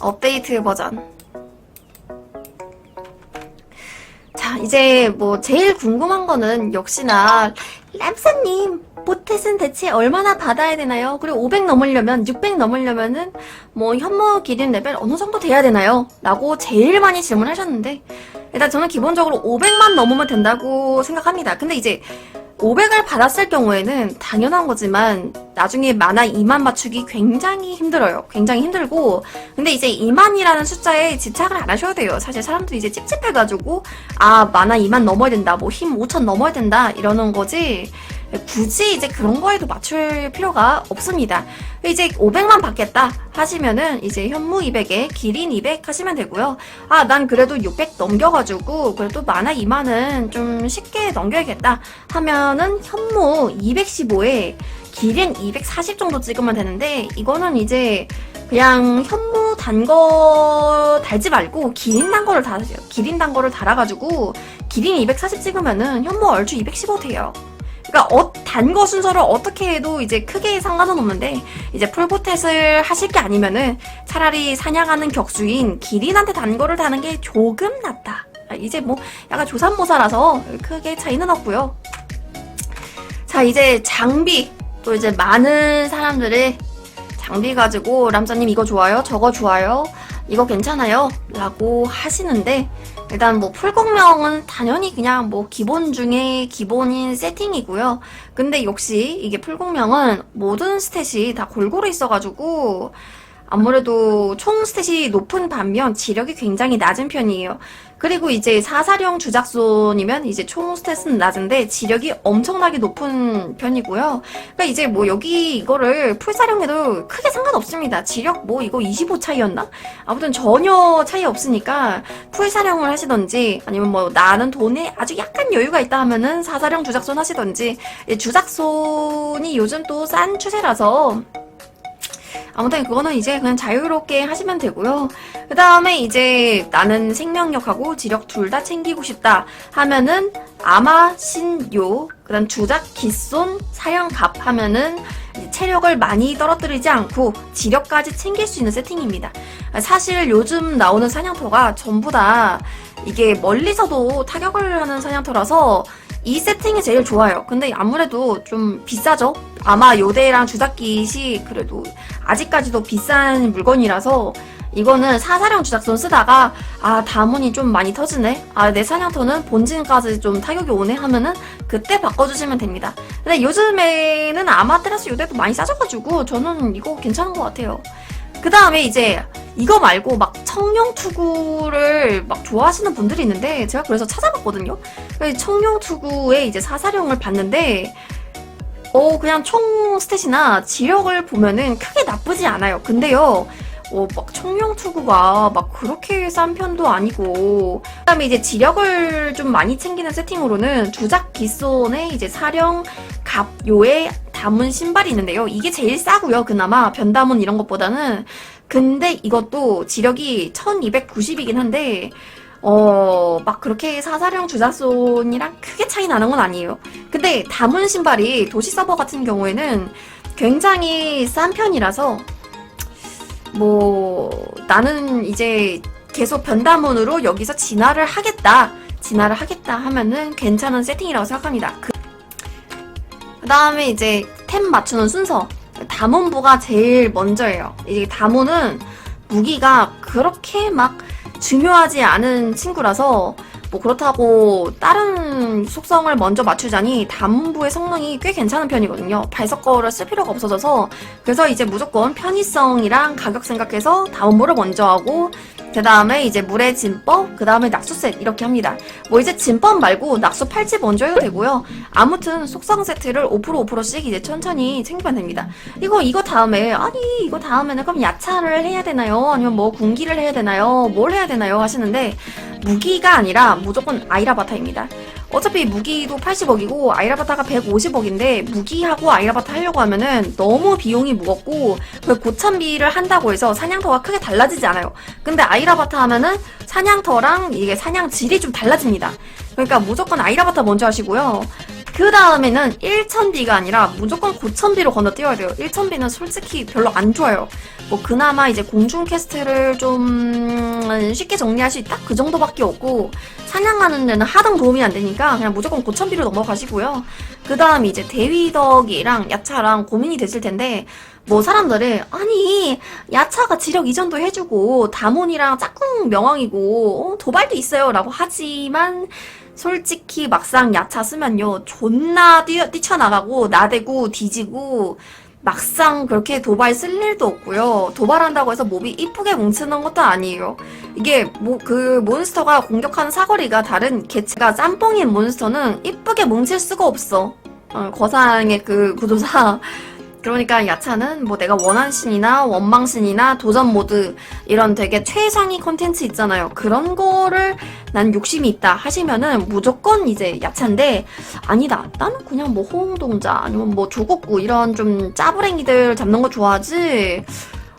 업데이트 버전. 자, 이제 뭐 제일 궁금한 거는 역시나 람사님 보텟은 대체 얼마나 받아야 되나요? 그리고 500 넘으려면 600 넘으려면은 뭐 현무 기린 레벨 어느 정도 돼야 되나요? 라고 제일 많이 질문하셨는데 일단 저는 기본적으로 500만 넘으면 된다고 생각합니다. 근데 이제 500을 받았을 경우에는 당연한 거지만 나중에 만화 2만 맞추기 굉장히 힘들어요. 굉장히 힘들고 근데 이제 2만이라는 숫자에 집착을 안 하셔도 돼요. 사실 사람들이 이제 찝찝해가지고 아 만화 2만 넘어야 된다, 뭐 힘 5천 넘어야 된다 이러는 거지 굳이 이제 그런 거에도 맞출 필요가 없습니다. 이제 500만 받겠다 하시면은 이제 현무 200에 기린 200 하시면 되고요. 아, 난 그래도 600 넘겨가지고 그래도 만화 2만은 좀 쉽게 넘겨야겠다 하면은 현무 215에 기린 240 정도 찍으면 되는데 이거는 이제 그냥 현무 단거 달지 말고 기린 단 거를 달으세요. 기린 단 거를 달아가지고 기린 240 찍으면은 현무 얼추 215 돼요. 그러니까 어, 단거 순서를 어떻게 해도 이제 크게 상관은 없는데 이제 풀보텟을 하실 게 아니면은 차라리 사냥하는 격수인 기린한테 단 거를 다는 게 조금 낫다. 아, 이제 뭐 약간 조산모사라서 크게 차이는 없고요. 자 이제 장비 또 이제 많은 사람들의 장비 가지고 람자님 이거 좋아요? 저거 좋아요? 이거 괜찮아요? 라고 하시는데 일단 뭐 풀공명은 당연히 그냥 뭐 기본 중에 기본인 세팅이고요. 근데 역시 이게 풀공명은 모든 스탯이 다 골고루 있어가지고 아무래도 총 스탯이 높은 반면 지력이 굉장히 낮은 편이에요. 그리고 이제 사사령 주작손이면 이제 총 스탯은 낮은데 지력이 엄청나게 높은 편이고요. 그러니까 이제 뭐 여기 이거를 풀사령해도 크게 상관없습니다. 지력 뭐 이거 25 차이였나? 아무튼 전혀 차이 없으니까 풀사령을 하시던지 아니면 뭐 나는 돈에 아주 약간 여유가 있다 하면은 사사령 주작손 하시던지 이 주작손이 요즘 또 싼 추세라서 아무튼 그거는 이제 그냥 자유롭게 하시면 되고요. 그 다음에 이제 나는 생명력하고 지력 둘 다 챙기고 싶다 하면은 아마 신요 그다음 주작 기손 사형갑 하면은 체력을 많이 떨어뜨리지 않고 지력까지 챙길 수 있는 세팅입니다. 사실 요즘 나오는 사냥터가 전부 다 이게 멀리서도 타격을 하는 사냥터라서 이 세팅이 제일 좋아요. 근데 아무래도 좀 비싸죠? 아마 요대랑 주작깃이 그래도 아직까지도 비싼 물건이라서 이거는 사사령 주작손 쓰다가 아 다문이 좀 많이 터지네 아 내 사냥터는 본진까지 좀 타격이 오네 하면은 그때 바꿔주시면 됩니다 근데 요즘에는 아마테라스 요대도 많이 싸져가지고 저는 이거 괜찮은 것 같아요 그 다음에 이제 이거 말고 막 청룡 투구를 막 좋아하시는 분들이 있는데 제가 그래서 찾아봤거든요 청룡 투구에 이제 사사령을 봤는데 어, 그냥 총 스탯이나 지력을 보면은 크게 나쁘지 않아요. 근데요, 어, 막 청룡 투구가 막 그렇게 싼 편도 아니고, 그 다음에 이제 지력을 좀 많이 챙기는 세팅으로는 주작 기손에 이제 사령 갑요에 담은 신발이 있는데요. 이게 제일 싸고요. 그나마 변담은 이런 것보다는. 근데 이것도 지력이 1290이긴 한데, 어, 막 그렇게 사사령 주작손이랑 크게 차이 나는 건 아니에요. 근데 담은 신발이 도시 서버 같은 경우에는 굉장히 싼 편이라서 뭐 나는 이제 계속 변담원으로 여기서 진화를 하겠다. 진화를 하겠다 하면은 괜찮은 세팅이라고 생각합니다. 그, 다음에 이제 템 맞추는 순서. 담원부가 제일 먼저예요. 이제 담원은 무기가 그렇게 막 중요하지 않은 친구라서 뭐 그렇다고 다른 속성을 먼저 맞추자니 담부의 성능이 꽤 괜찮은 편이거든요. 발석 거를 쓸 필요가 없어져서 그래서 이제 무조건 편의성이랑 가격 생각해서 담부를 먼저 하고 그 다음에 이제 물의 진법, 그 다음에 낙수셋 이렇게 합니다. 뭐 이제 진법 말고 낙수 팔찌 먼저 해도 되고요. 아무튼 속성 세트를 5% 5%씩 이제 천천히 챙기면 됩니다. 이거 이거 다음에 아니 이거 다음에는 그럼 야차를 해야 되나요? 아니면 뭐 군기를 해야 되나요? 뭘 해야 되나요? 하시는데 무기가 아니라 무조건 아이라바타입니다. 어차피 무기도 80억이고 아이라바타가 150억인데 무기하고 아이라바타 하려고 하면은 너무 비용이 무겁고 그 고참비를 한다고 해서 사냥터가 크게 달라지지 않아요. 근데 아이라바타 하면은 사냥터랑 이게 사냥 질이 좀 달라집니다. 그러니까 무조건 아이라바타 먼저 하시고요. 그 다음에는 1천비가 아니라 무조건 고천비로 건너뛰어야 돼요. 1천비는 솔직히 별로 안 좋아요. 뭐 그나마 이제 공중 퀘스트를 좀 쉽게 정리할 수 있다? 그 정도밖에 없고 사냥하는 데는 하등 도움이 안 되니까 그냥 무조건 고천비로 넘어가시고요. 그 다음 이제 대위덕이랑 야차랑 고민이 됐을 텐데 뭐 사람들은 아니 야차가 지력 이전도 해주고 다몬이랑 짝꿍 명왕이고 어, 도발도 있어요 라고 하지만 솔직히 막상 야차 쓰면요 존나 뛰어, 뛰쳐나가고 나대고 뒤지고 막상 그렇게 도발 쓸 일도 없고요. 도발한다고 해서 몹이 이쁘게 뭉치는 것도 아니에요. 이게 뭐 그 몬스터가 공격하는 사거리가 다른 개체가 짬뽕인 몬스터는 이쁘게 뭉칠 수가 없어. 어, 거상의 그 구조사 그러니까 야차는 뭐 내가 원한 신이나 원망 신이나 도전 모드 이런 되게 최상위 컨텐츠 있잖아요. 그런 거를 난 욕심이 있다 하시면은 무조건 이제 야차인데 아니다. 나는 그냥 뭐 호응동자 아니면 뭐 조국구 이런 좀 짜부랭이들 잡는 거 좋아하지.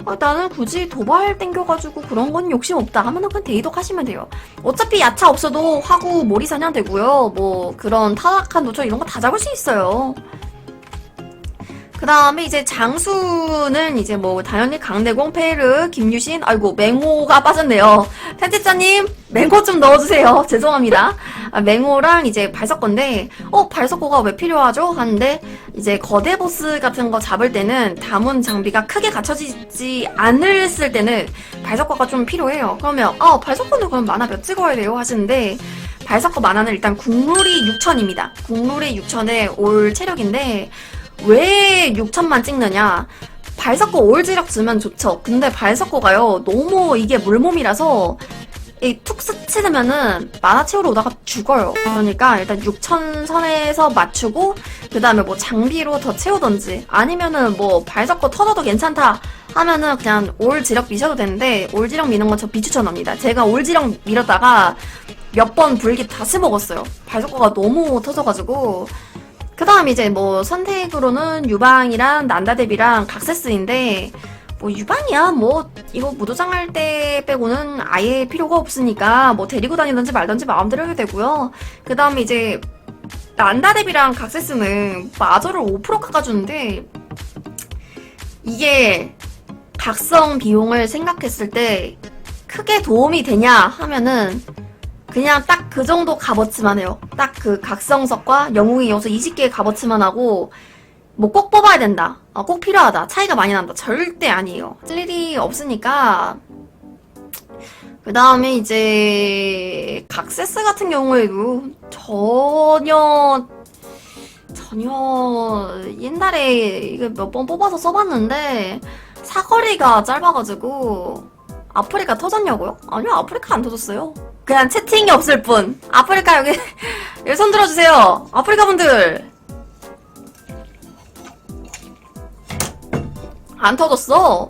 아, 나는 굳이 도발 땡겨가지고 그런 건 욕심 없다 하면은 그냥 데이덕 하시면 돼요. 어차피 야차 없어도 화구 모리 사냥 되고요. 뭐 그런 타락한 노초 이런 거 다 잡을 수 있어요. 그 다음에 이제 장수는 이제 뭐 당연히 강대공, 페르, 김유신, 아이고 맹호가 빠졌네요. 텐트자님 맹호 좀 넣어주세요. 죄송합니다. 아, 맹호랑 이제 발석거인데 어 발석거가 왜 필요하죠? 하는데 이제 거대 보스 같은 거 잡을 때는 다문 장비가 크게 갖춰지지 않을 때는 발석거가 좀 필요해요. 그러면 아 발석거는 그럼 만화 몇 찍어야 돼요? 하시는데 발석거 만화는 일단 국룰이 6천입니다. 국룰이 6천에 올 체력인데 왜 6천만 찍느냐? 발석거 올지력 주면 좋죠. 근데 발석거가요, 너무 이게 물몸이라서, 이툭 스치면은 만화 채우러 오다가 죽어요. 그러니까 일단 6천 선에서 맞추고, 그 다음에 뭐 장비로 더 채우던지, 아니면은 뭐 발석거 터져도 괜찮다 하면은 그냥 올 지력 미셔도 되는데, 올 지력 미는 건 저 비추천합니다. 제가 올 지력 밀었다가 몇 번 불기 다시 먹었어요. 발석거가 너무 터져가지고, 그 다음 이제 뭐 선택으로는 유방이랑 난다데비랑 각세스인데 뭐 유방이야 뭐 이거 무도장 할 때 빼고는 아예 필요가 없으니까 뭐 데리고 다니든지 말든지 마음대로 해도 되고요. 그 다음에 이제 난다데비랑 각세스는 마저를 5% 깎아주는데 이게 각성 비용을 생각했을 때 크게 도움이 되냐 하면은 그냥 딱 그 정도 값어치만 해요. 딱 그 각성석과 영웅의 요소 20개의 값어치만 하고 뭐 꼭 뽑아야 된다. 어, 꼭 필요하다. 차이가 많이 난다. 절대 아니에요. 쓸 일이 없으니까 그 다음에 이제 각세스 같은 경우에도 전혀 전혀 옛날에 이거 몇 번 뽑아서 써봤는데 사거리가 짧아가지고 아프리카 터졌냐고요? 아니요 아프리카 안 터졌어요. 그냥 채팅이 없을 뿐. 아프리카 여기 여기 손 들어주세요. 아프리카 분들 안 터졌어.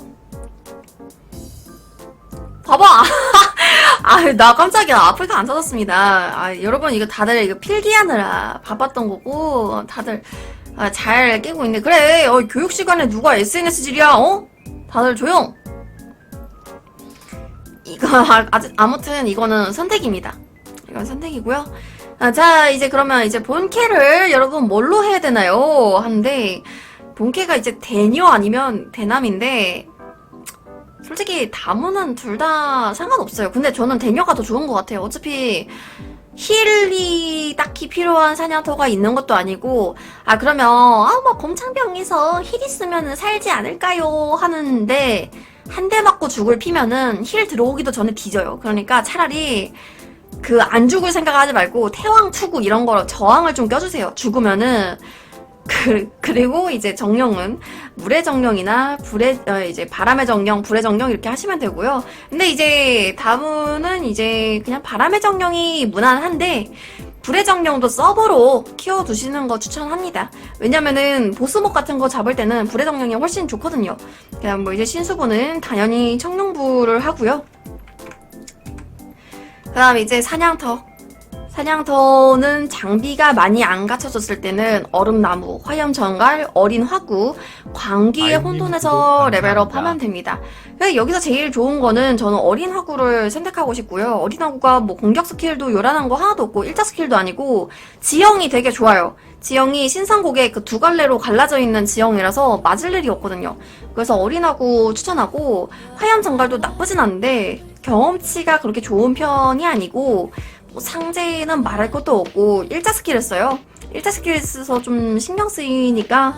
봐봐. 아, 나 깜짝이야. 아프리카 안 터졌습니다. 아, 여러분, 이거 다들 이거 필기하느라 바빴던 거고, 다들 아, 잘 깨고 있네. 그래, 어, 교육 시간에 누가 SNS질이야, 어? 다들 조용! 이거, 아, 아직, 아무튼 이거는 선택입니다. 이건 선택이고요. 아, 자, 이제 그러면 이제 본캐를 여러분 뭘로 해야 되나요? 하는데, 본캐가 이제 대녀 아니면 대남인데, 솔직히 다문은 둘 다 상관없어요. 근데 저는 대녀가 더 좋은 것 같아요. 어차피 힐이 딱히 필요한 사냥터가 있는 것도 아니고 아 그러면 아뭐 곰창병에서 힐 있으면 살지 않을까요 하는데 한 대 맞고 죽을 피면은 힐 들어오기도 전에 뒤져요. 그러니까 차라리 그 안 죽을 생각하지 말고 태왕 투구 이런 거 저항을 좀 껴주세요. 죽으면은 그, 그리고 이제 정령은 물의 정령이나 불의 어, 이제 바람의 정령, 불의 정령 이렇게 하시면 되고요. 근데 이제 다음은 이제 그냥 바람의 정령이 무난한데 불의 정령도 서버로 키워두시는 거 추천합니다. 왜냐면은 보스목 같은 거 잡을 때는 불의 정령이 훨씬 좋거든요. 그냥 뭐 이제 신수부는 당연히 청룡부를 하고요. 그 다음 이제 사냥터. 사냥터는 장비가 많이 안 갖춰졌을 때는 얼음나무, 화염정갈, 어린 화구, 광기의 아이님 혼돈에서 구독 레벨업 감사합니다. 하면 됩니다. 여기서 제일 좋은 거는 저는 어린 화구를 선택하고 싶고요. 어린 화구가 뭐 공격 스킬도 요란한 거 하나도 없고 일자 스킬도 아니고 지형이 되게 좋아요. 지형이 신상곡에 그 두 갈래로 갈라져 있는 지형이라서 맞을 일이 없거든요. 그래서 어린 화구 추천하고 화염정갈도 나쁘진 않은데 경험치가 그렇게 좋은 편이 아니고 뭐 상제는 말할 것도 없고 일자 스킬을 써요. 일자 스킬 써서 좀 신경 쓰이니까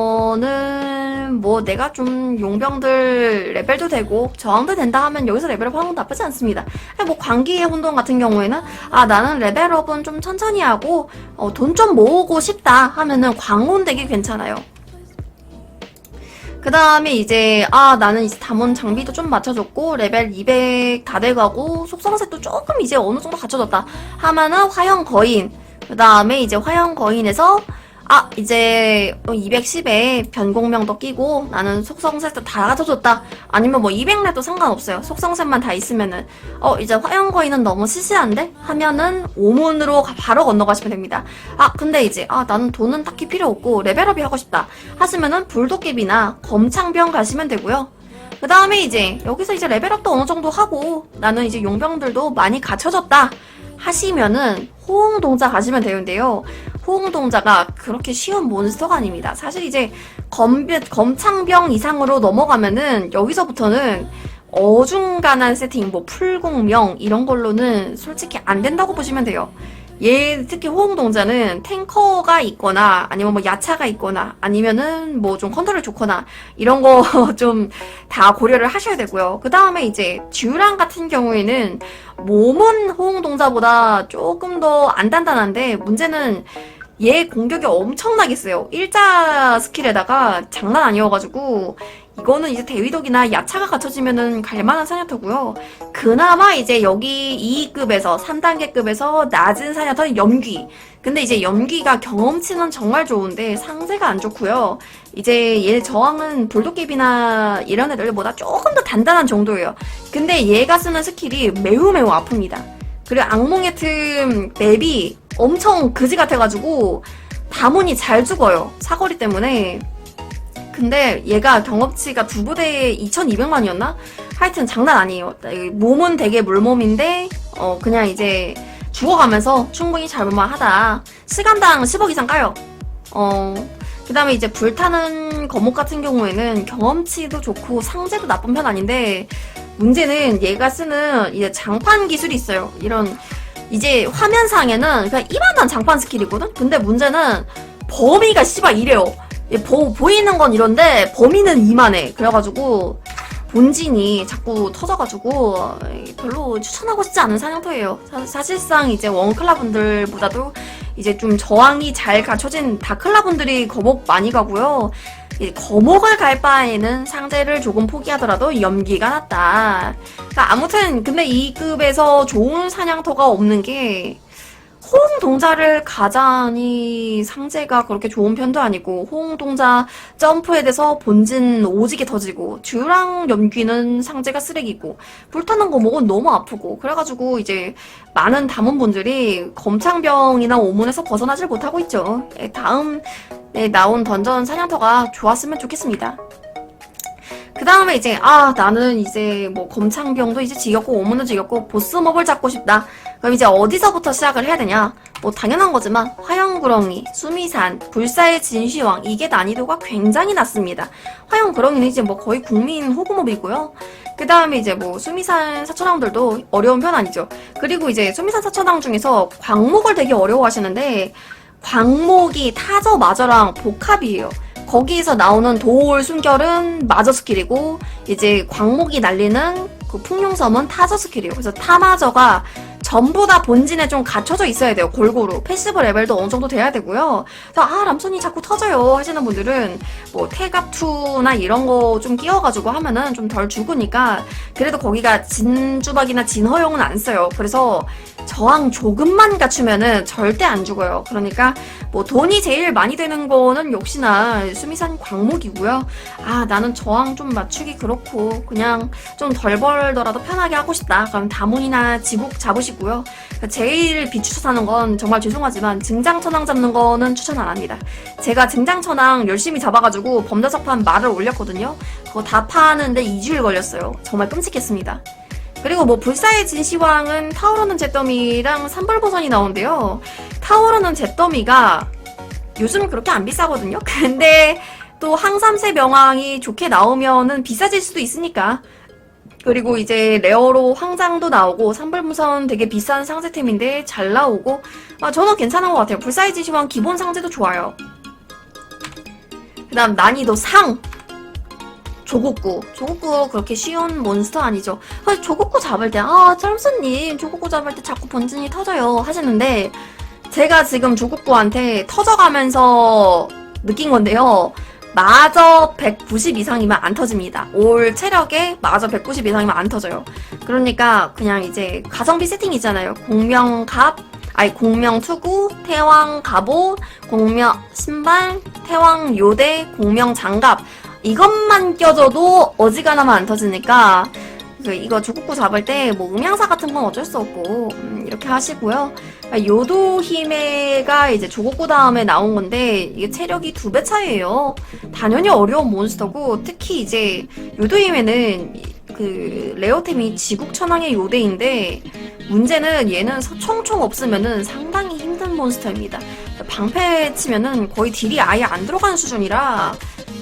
이거는 뭐 내가 좀 용병들 레벨도 되고 저항도 된다 하면 여기서 레벨업 하는 건 나쁘지 않습니다. 뭐 광기의 혼돈 같은 경우에는 아 나는 레벨업은 좀 천천히 하고 어, 돈 좀 모으고 싶다 하면은 광혼 되게 괜찮아요. 그 다음에 이제, 아, 나는 이제 담원 장비도 좀 맞춰줬고, 레벨 200 다 돼가고, 속성셋도 조금 이제 어느 정도 갖춰졌다. 하면은 화형 거인. 그 다음에 이제 화형 거인에서, 아, 이제 210에 변공명도 끼고, 나는 속성셋도 다 갖춰줬다. 아니면 뭐 200렙도 상관없어요. 속성셋만 다 있으면은. 어, 이제 화형 거인은 너무 시시한데? 하면은 오문으로 가- 바로 건너가시면 됩니다. 아, 근데 이제, 아, 나는 돈은 딱히 필요 없고, 레벨업이 하고 싶다. 하시면은 불도깨비나 검창병 가시면 되고요. 그 다음에 이제 여기서 이제 레벨업도 어느 정도 하고 나는 이제 용병들도 많이 갖춰졌다 하시면은 호응동자 가시면 되는데요. 호응동자가 그렇게 쉬운 몬스터가 아닙니다. 사실 이제 검, 검창병 이상으로 넘어가면은 여기서부터는 어중간한 세팅, 뭐 풀공명 이런 걸로는 솔직히 안 된다고 보시면 돼요. 얘 특히 호응 동자는 탱커가 있거나 아니면 뭐 야차가 있거나 아니면은 뭐 좀 컨트롤 좋거나 이런 거 좀 다 고려를 하셔야 되고요. 그 다음에 이제 듀랑 같은 경우에는 몸은 호응 동자보다 조금 더 안 단단한데 문제는 얘 공격이 엄청나게 세요. 일자 스킬에다가 장난 아니어가지고 이거는 이제 대위독이나 야차가 갖춰지면은 갈만한 사냥터고요. 그나마 이제 여기 2급에서 3단계급에서 낮은 사냥터는 염귀. 근데 이제 염귀가 경험치는 정말 좋은데 상세가 안 좋고요. 이제 얘 저항은 불도깨비나 이런 애들보다 조금 더 단단한 정도예요. 근데 얘가 쓰는 스킬이 매우 매우 아픕니다. 그리고 악몽의 틈 맵이 엄청 그지 같아가지고 다문이 잘 죽어요. 사거리 때문에. 근데 얘가 경험치가 두 부대에 2,200만이었나? 하여튼 장난 아니에요. 몸은 되게 물몸인데, 어, 그냥 이제 죽어가면서 충분히 잡을만 하다. 시간당 10억 이상 까요. 어, 그 다음에 이제 불타는 거목 같은 경우에는 경험치도 좋고 상제도 나쁜 편 아닌데, 문제는 얘가 쓰는 이제 장판 기술이 있어요. 이런, 이제 화면상에는 그냥 이만한 장판 스킬이거든? 근데 문제는 범위가 씨발 이래요. 얘 보, 보이는 건 이런데 범위는 이만해. 그래가지고 본진이 자꾸 터져가지고 별로 추천하고 싶지 않은 사냥터예요. 사, 사실상 이제 원클라 분들보다도 이제 좀 저항이 잘 갖춰진 다클라 분들이 거목 많이 가고요. 이 거목을 갈 바에는 상대를 조금 포기하더라도 염기가 낫다. 그러니까 아무튼 근데 이 급에서 좋은 사냥터가 없는 게 호응 동자를 가자니 상제가 그렇게 좋은 편도 아니고 호응 동자 점프에 대해서 본진 오지게 터지고 듀랑 염귀는 상제가 쓰레기고 불타는 거 목은 너무 아프고 그래가지고 이제 많은 담원분들이 검창병이나 오문에서 벗어나질 못하고 있죠. 예, 다음 에 나온 던전 사냥터가 좋았으면 좋겠습니다. 그 다음에 이제 아 나는 이제 뭐 검창병도 이제 지겹고 오문도 지겹고 보스몹을 잡고 싶다. 그럼 이제 어디서부터 시작을 해야 되냐? 뭐 당연한 거지만 화영구렁이, 수미산, 불사의 진시황 이게 난이도가 굉장히 낮습니다. 화영구렁이는 이제 뭐 거의 국민 호구몹이고요. 그 다음에 이제 뭐 수미산 사천왕들도 어려운 편 아니죠. 그리고 이제 수미산 사천왕 중에서 광목을 되게 어려워하시는데 광목이 타저 마저랑 복합이에요. 거기에서 나오는 도울 순결은 마저 스킬이고 이제 광목이 날리는 그 풍룡섬은 타저 스킬이에요. 그래서 타마저가 전부 다 본진에 좀 갖춰져 있어야 돼요. 골고루 패시브 레벨도 어느 정도 돼야 되고요. 그래서 아 람손이 자꾸 터져요 하시는 분들은 뭐 태갑투나 이런 거 좀 끼워가지고 하면은 좀 덜 죽으니까 그래도 거기가 진주박이나 진허용은 안 써요. 그래서 저항 조금만 갖추면은 절대 안 죽어요. 그러니까 뭐 돈이 제일 많이 되는 거는 역시나 수미산 광목이고요. 아 나는 저항 좀 맞추기 그렇고 그냥 좀 덜 벌더라도 편하게 하고 싶다. 그럼 다문이나 지국 잡으시고 요. 그러니까 제일 비추쳐 사는 건 정말 죄송하지만 증장천왕 잡는 거는 추천 안 합니다. 제가 증장천왕 열심히 잡아가지고 범자석판 말을 올렸거든요. 그거 다 파는데 2주일 걸렸어요. 정말 끔찍했습니다. 그리고 뭐 불사의 진시황은 타오르는 잿더미랑 산불보선이 나온대요. 타오르는 잿더미가 요즘 그렇게 안 비싸거든요. 근데 또 항삼세 명왕이 좋게 나오면은 비싸질 수도 있으니까. 그리고 이제 레어로 황장도 나오고 산불무선 되게 비싼 상세템인데 잘 나오고 아 저는 괜찮은 것 같아요. 불사의 진시황 기본 상제도 좋아요. 그 다음 난이도 상 조국구. 조국구 그렇게 쉬운 몬스터 아니죠. 사실 조국구 잡을 때, 아, 짤수님, 조국구 잡을 때 자꾸 본진이 터져요. 하시는데, 제가 지금 조국구한테 터져가면서 느낀 건데요. 마저 190 이상이면 안 터집니다. 올 체력에 마저 190 이상이면 안 터져요. 그러니까 그냥 이제 가성비 세팅 있잖아요. 공명갑, 아니 공명 투구, 태왕 갑옷, 공명 신발, 태왕 요대, 공명 장갑 이것만 껴줘도 어지간하면 안 터지니까 그 이거 조국구 잡을 때 뭐 음향사 같은 건 어쩔 수 없고 음, 이렇게 하시고요. 아, 요도히메가 이제 조국구 다음에 나온 건데 이게 체력이 두 배 차이예요. 당연히 어려운 몬스터고 특히 이제 요도히메는 이- 그 레어템이 지국천왕의 요대인데 문제는 얘는 서총총 없으면은 상당히 힘든 몬스터입니다. 방패 치면은 거의 딜이 아예 안 들어가는 수준이라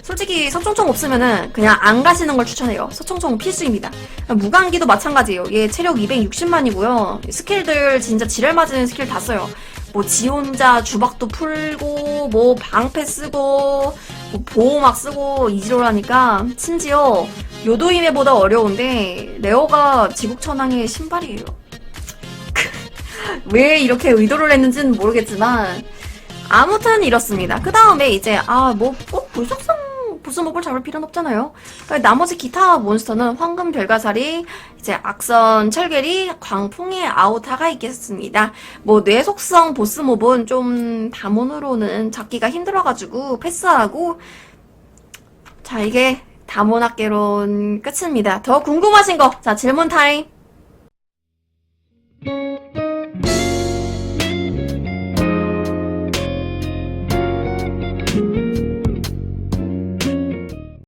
솔직히 서총총 없으면은 그냥 안 가시는 걸 추천해요. 서총총 필수입니다. 무광기도 마찬가지예요. 얘 체력 260만이고요. 스킬들 진짜 지랄 맞은 스킬 다 써요. 뭐 지혼자 주박도 풀고 뭐 방패 쓰고 뭐 보호막 쓰고 이지로라니까 심지어 요도임에보다 어려운데 레어가 지국천왕의 신발이에요. 왜 이렇게 의도를 했는지는 모르겠지만 아무튼 이렇습니다. 그 다음에 이제 아뭐 꼭 불속성 보스몹을 잡을 필요는 없잖아요. 그러니까 나머지 기타 몬스터는 황금 별가살이 이제 악선 철계리 광풍의 아우타가 있겠습니다. 뭐 뇌속성 보스몹은 좀 다몬으로는 잡기가 힘들어가지고 패스하고 자 이게 다몬학개론 끝입니다. 더 궁금하신 거 자 질문 타임.